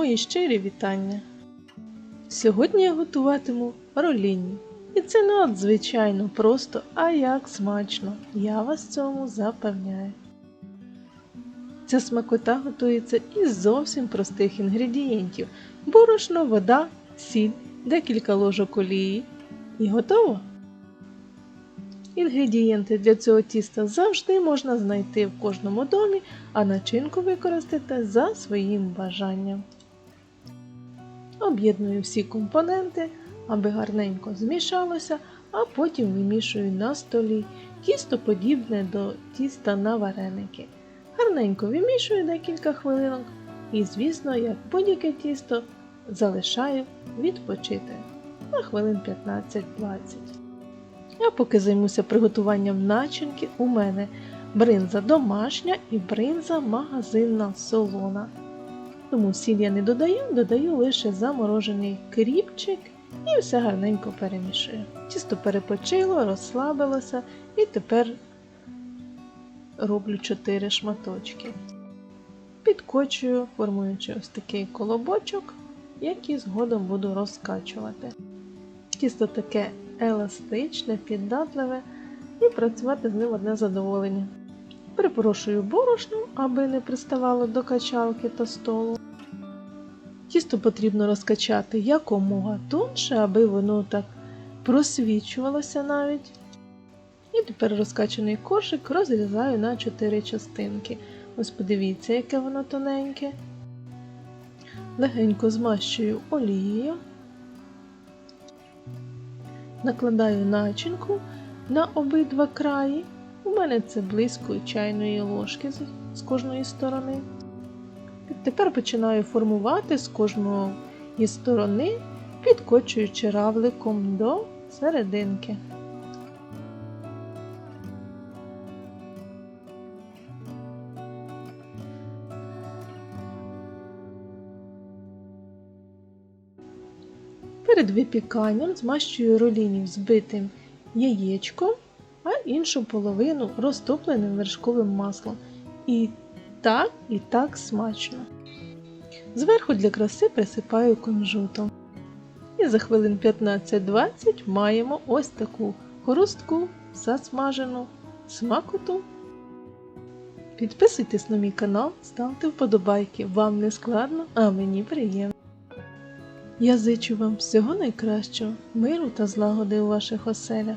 Мої щирі вітання. Сьогодні я готуватиму ролінні. І це надзвичайно просто, а як смачно. Я вас цьому запевняю. Ця смакота готується із зовсім простих інгредієнтів: борошно, вода, сіль, декілька ложок олії. І готово. Інгредієнти для цього тіста завжди можна знайти в кожному домі, а начинку використати за своїм бажанням. Об'єдную всі компоненти, аби гарненько змішалося, а потім вимішую на столі тісто подібне до тіста на вареники. Гарненько вимішую декілька хвилинок і, звісно, як будь-яке тісто залишаю відпочити на хвилин 15-20. Я поки займуся приготуванням начинки, у мене бринза домашня і бринза магазинна солона. Тому сіль я не додаю, додаю лише заморожений кріпчик і все гарненько перемішую. Тісто перепочило, розслабилося і тепер роблю 4 шматочки. Підкочую, формуючи ось такий колобочок, який згодом буду розкачувати. Тісто таке еластичне, піддатливе і працювати з ним одне задоволення. Припорошую борошно, аби не приставало до качалки та столу. Тісто потрібно розкачати якомога тонше, аби воно так просвічувалося навіть. І тепер розкачаний кошик розрізаю на 4 частинки. Ось подивіться, яке воно тоненьке. Легенько змащую олією. Накладаю начинку на обидва краї. У мене це близько чайної ложки з, кожної сторони. Тепер починаю формувати з кожної сторони, підкочуючи равликом до серединки. Перед випіканням змащую ролінів збитим яєчком, а іншу половину розтопленим вершковим маслом. І так і так смачно. Зверху для краси присипаю кунжутом. І за хвилин 15-20 маємо ось таку хрустку, засмажену смакоту. Підписуйтесь на мій канал, ставте вподобайки. Вам не складно, а мені приємно. Я зичу вам всього найкращого, миру та злагоди у ваших оселях.